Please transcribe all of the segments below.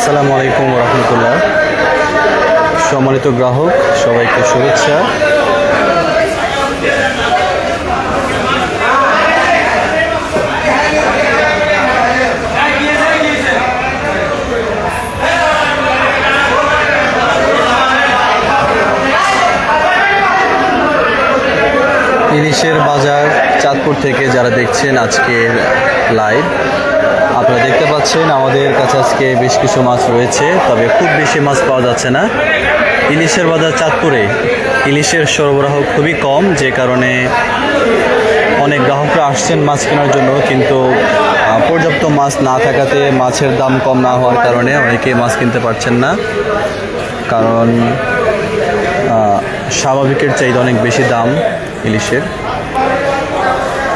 আসসালামু আলাইকুম রহমতুল্লাহ সম্মানিত গ্রাহক, সবাইকে শুভেচ্ছা। ইলিশের বাজার চাঁদপুর থেকে যারা দেখছেন আজকের লাইভ, আপনারা দেখতে পাচ্ছেন আমাদের কাছে আজকে বেশ কিছু মাছ রয়েছে, তবে খুব বেশি মাছ পাওয়া যাচ্ছে না। ইলিশের বাজার চাঁদপুরে। ইলিশের সরবরাহ খুবই কম, যে কারণে অনেক গ্রাহকরা আসছেন মাছ কেনার জন্য, কিন্তু পর্যাপ্ত মাছ না থাকাতে মাছের দাম কম না হওয়ার কারণে অনেকে মাছ কিনতে পারছেন না। কারণ স্বাভাবিকের চাহিদা অনেক বেশি দাম ইলিশের।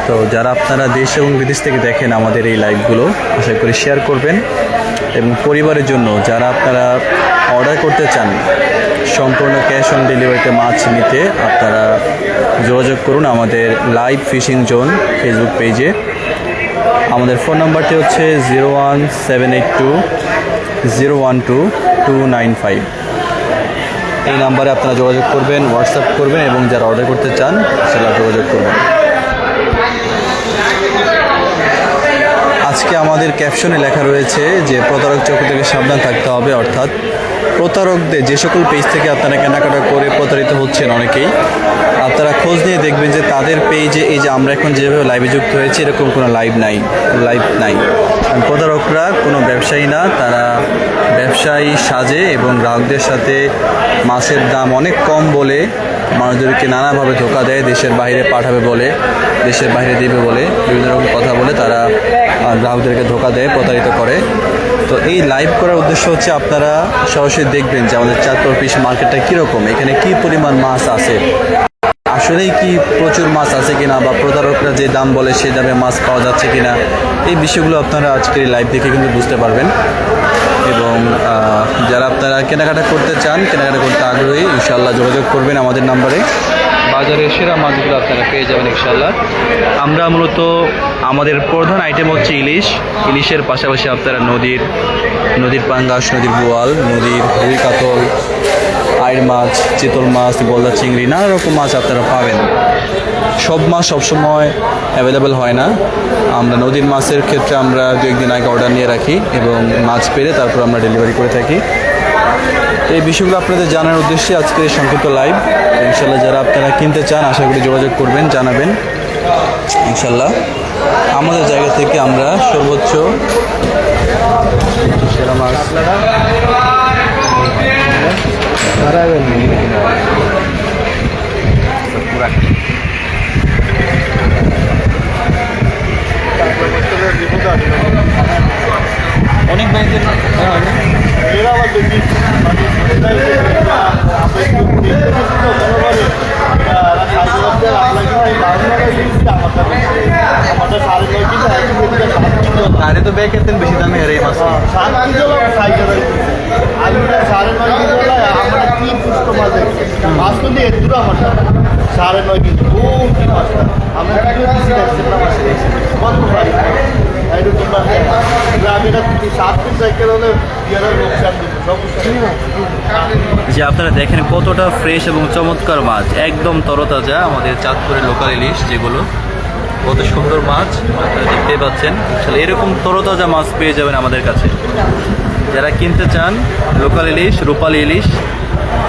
তো যারা আপনারা দেশ এবং বিদেশ থেকে দেখেন আমাদের এই লাইভগুলো, আশা করি শেয়ার করবেন। এবং পরিবারের জন্য যারা আপনারা অর্ডার করতে চান, সম্পূর্ণ ক্যাশ অন ডেলিভারিতে মাছ নিতে, আপনারা যোগাযোগ করুন আমাদের লাইভ ফিশিং জোন ফেসবুক পেজে আমাদের ফোন নাম্বারটি হচ্ছে zero one seven eight two zero one two two nine five এই নাম্বারে আপনারা যোগাযোগ করবেন হোয়াটসঅ্যাপ করবেন এবং যারা অর্ডার করতে চান সেটা যোগাযোগ করবেন। আজকে আমাদের ক্যাপশনে লেখা রয়েছে যে প্রতারক চক্র থেকে সাবধান থাকতে হবে অর্থাৎ প্রতারকদের যে সকল পেজ থেকে আপনারা কেনাকাটা করে প্রতারিত হচ্ছেন অনেকেই, আপনারা খোঁজ নিয়ে দেখবেন যে তাদের পেজে এই যে আমরা এখন যেভাবে লাইভে যুক্ত হয়েছি, এরকম কোনো লাইভ নাই লাইভ নাই। প্রতারকরা কোনো ব্যবসায়ী না, তারা ব্যবসায়ী সাজে এবং গ্রাহকদের সাথে মাছের দাম অনেক কম বলে, মানুষদেরকে নানাভাবে ধোকা দেয়, দেশের বাইরে পাঠাবে বলে, দেশের বাইরে দিবে বলে, বিভিন্ন রকম কথা বলে তারা গ্রাহকদেরকে ধোকা দেয়, প্রতারিত করে। তো এই লাইভ করার উদ্দেশ্য হচ্ছে আপনারা সরাসরি দেখবেন যে আমাদের চাঁদপুর পিস মার্কেটটা কীরকম, এখানে কি পরিমাণ মাছ আছে, আসলেই কি প্রচুর মাছ আছে কিনা বা প্রতারকরা যে দাম বলে সেই দামে মাছ পাওয়া যাচ্ছে কিনা, এই বিষয়গুলো আপনারা আজকের লাইভ দেখে কিন্তু বুঝতে পারবেন। এবং যারা আপনারা কেনাকাটা করতে চান, কেনাকাটা করতে আগ্রহী ইনশাল্লাহ যোগাযোগ করবেন আমাদের নাম্বারে বাজারের সেরা মাছগুলো আপনারা পেয়ে যাবেন ইনশাল্লাহ আমরা মূলত আমাদের প্রধান আইটেম হচ্ছে ইলিশ। ইলিশের পাশাপাশি আপনারা নদীর নদীর পাঙ্গাস, নদীর বোয়াল, নদীর রুই কাতল আইর মাছ, চিতল মাছ গলদা চিংড়ি, নানা রকম মাছ আপনারা পাবেন। সব মাছ সবসময় অ্যাভেলেবেল হয় না। আমরা নদীর মাছের ক্ষেত্রে আমরা দু একদিন আগে অর্ডার নিয়ে রাখি এবং মাছ পেরে তারপর আমরা ডেলিভারি করে থাকি। এই বিষয়গুলো আপনাদের জানার উদ্দেশ্যে আজকে সংক্ষিপ্ত লাইভ ইনশাল্লাহ যারা আপনারা কিনতে চান, আশা করি যোগাযোগ করবেন, জানাবেন। ইনশাল্লাহ আমাদের জায়গা থেকে আমরা সর্বোচ্চ সেরা অনেক ব্যাংকের এরা আবার বেশি মানে আরে তো ব্যাগ এতেন বেশি দামে আর এই মাছ। সাড়ে নয় কিন্তু খুব মাছটা আমরা ভিডিও দিচ্ছি দেখছেন না মাসে কত ভাই এরকম গ্রামের সাত দিন সাইকেল হলে ইয়ারের লোকসান যে আপনারা দেখেন কতটা ফ্রেশ এবং চমৎকার মাছ। একদম তরতাজা আমাদের চাঁদপুরের লোকাল ইলিশ যেগুলো। কত সুন্দর মাছ আপনারা দেখতেই পাচ্ছেন। আসলে এরকম তরতাজা মাছ পেয়ে যাবেন আমাদের কাছে। যারা কিনতে চান লোকাল ইলিশ, রূপালি ইলিশ,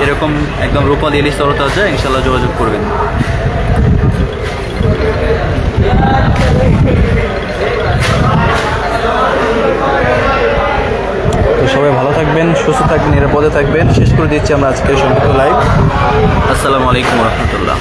এরকম একদম রূপালি ইলিশ তরতাজা ইনশাল্লাহ যোগাযোগ করবেন তো সবাই ভালো থাকবেন সুস্থ থাকবেন নিরাপদে থাকবেন। শেষ করে দিচ্ছি আমরা আজকে সংক্ষিপ্ত লাইভ আসসালামু আলাইকুম রহমতুল্লাহ।